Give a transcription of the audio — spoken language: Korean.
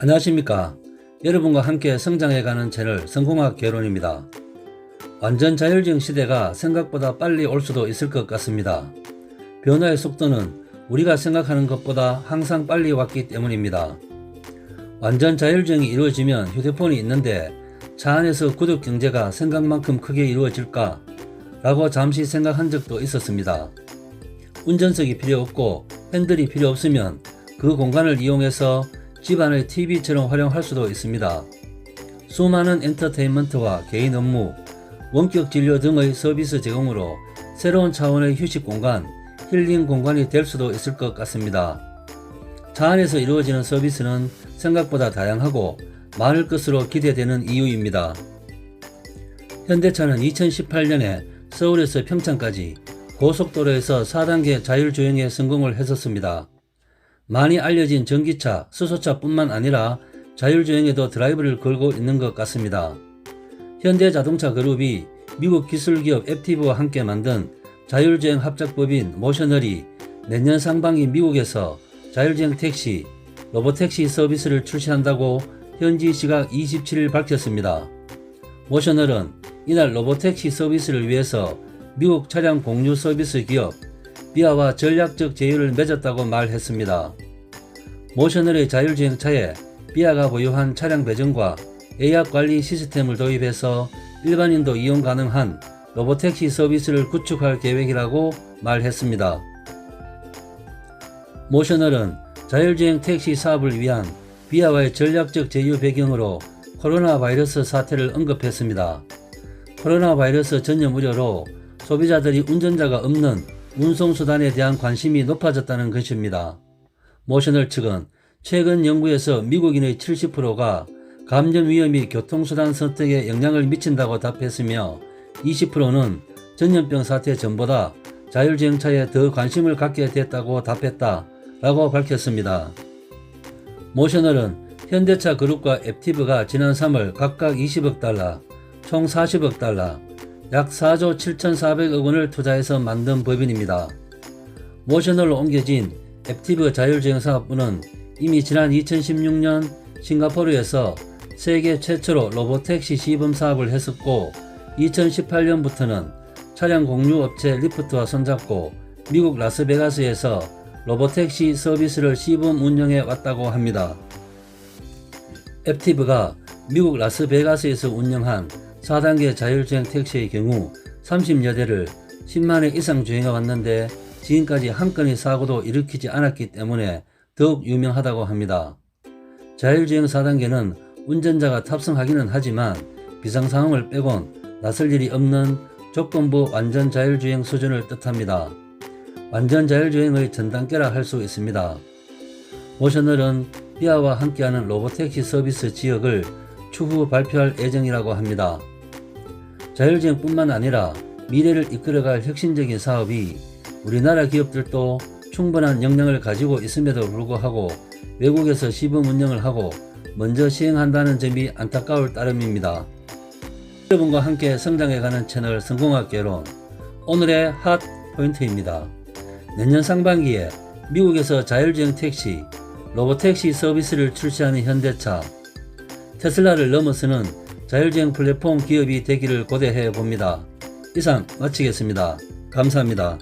안녕하십니까. 여러분과 함께 성장해가는 채널 성공학 개론입니다. 완전 자율주행 시대가 생각보다 빨리 올 수도 있을 것 같습니다. 변화의 속도는 우리가 생각하는 것보다 항상 빨리 왔기 때문입니다. 완전 자율주행이 이루어지면 휴대폰이 있는데 차 안에서 구독 경제가 생각만큼 크게 이루어질까? 라고 잠시 생각한 적도 있었습니다. 운전석이 필요 없고 핸들이 필요 없으면 그 공간을 이용해서 집안의 TV처럼 활용할 수도 있습니다. 수많은 엔터테인먼트와 개인 업무, 원격 진료 등의 서비스 제공으로 새로운 차원의 휴식 공간, 힐링 공간이 될 수도 있을 것 같습니다. 차 안에서 이루어지는 서비스는 생각보다 다양하고 많을 것으로 기대되는 이유입니다. 현대차는 2018년에 서울에서 평창까지 고속도로에서 4단계 자율주행에 성공을 했었습니다. 많이 알려진 전기차, 수소차뿐만 아니라 자율주행에도 드라이브를 걸고 있는 것 같습니다. 현대자동차 그룹이 미국 기술기업 앱티브와 함께 만든 자율주행 합작법인 모셔널이 내년 상반기 미국에서 자율주행 택시, 로보택시 서비스를 출시한다고 현지 시각 27일 밝혔습니다. 모셔널은 이날 로보택시 서비스를 위해서 미국 차량 공유 서비스 기업 비아와 전략적 제휴를 맺었다고 말했습니다. 모셔널의 자율주행차에 비아가 보유한 차량 배정과 예약 관리 시스템을 도입해서 일반인도 이용 가능한 로보택시 서비스를 구축할 계획이라고 말했습니다. 모셔널은 자율주행 택시 사업을 위한 비아와의 전략적 제휴 배경으로 코로나 바이러스 사태를 언급했습니다. 코로나 바이러스 전염 우려로 소비자들이 운전자가 없는 운송수단에 대한 관심이 높아졌다는 것입니다. 모셔널 측은 최근 연구에서 미국인의 70%가 감염 위험이 교통수단 선택에 영향을 미친다고 답했으며 20%는 전염병 사태 전보다 자율주행차에 더 관심을 갖게 됐다고 답했다 라고 밝혔습니다. 모셔널은 현대차 그룹과 앱티브가 지난 3월 각각 20억 달러, 총 40억 달러, 약 4조 7,400억 원을 투자해서 만든 법인입니다. 모셔널로 옮겨진 앱티브 자율주행 사업부는 이미 지난 2016년 싱가포르에서 세계 최초로 로보택시 시범 사업을 했었고 2018년부터는 차량 공유 업체 리프트와 손잡고 미국 라스베가스에서 로보택시 서비스를 시범 운영해 왔다고 합니다. 앱티브가 미국 라스베가스에서 운영한 4단계 자율주행 택시의 경우 30여 대를 10만회 이상 주행해 왔는데 지금까지 한 건의 사고도 일으키지 않았기 때문에 더욱 유명하다고 합니다. 자율주행 4단계는 운전자가 탑승하기는 하지만 비상 상황을 빼곤 나설 일이 없는 조건부 완전 자율주행 수준을 뜻합니다. 완전 자율주행의 전 단계라 할 수 있습니다. 모셔널은 비아와 함께하는 로보택시 서비스 지역을 추후 발표할 예정이라고 합니다. 자율주행뿐만 아니라 미래를 이끌어갈 혁신적인 사업이 우리나라 기업들도 충분한 역량을 가지고 있음에도 불구하고 외국에서 시범 운영을 하고 먼저 시행한다는 점이 안타까울 따름입니다. 여러분과 함께 성장해가는 채널 성공학 개론 오늘의 핫 포인트입니다. 내년 상반기에 미국에서 자율주행 택시, 로보택시 서비스를 출시하는 현대차, 테슬라를 넘어서는 자율주행 플랫폼 기업이 되기를 고대해 봅니다. 이상 마치겠습니다. 감사합니다.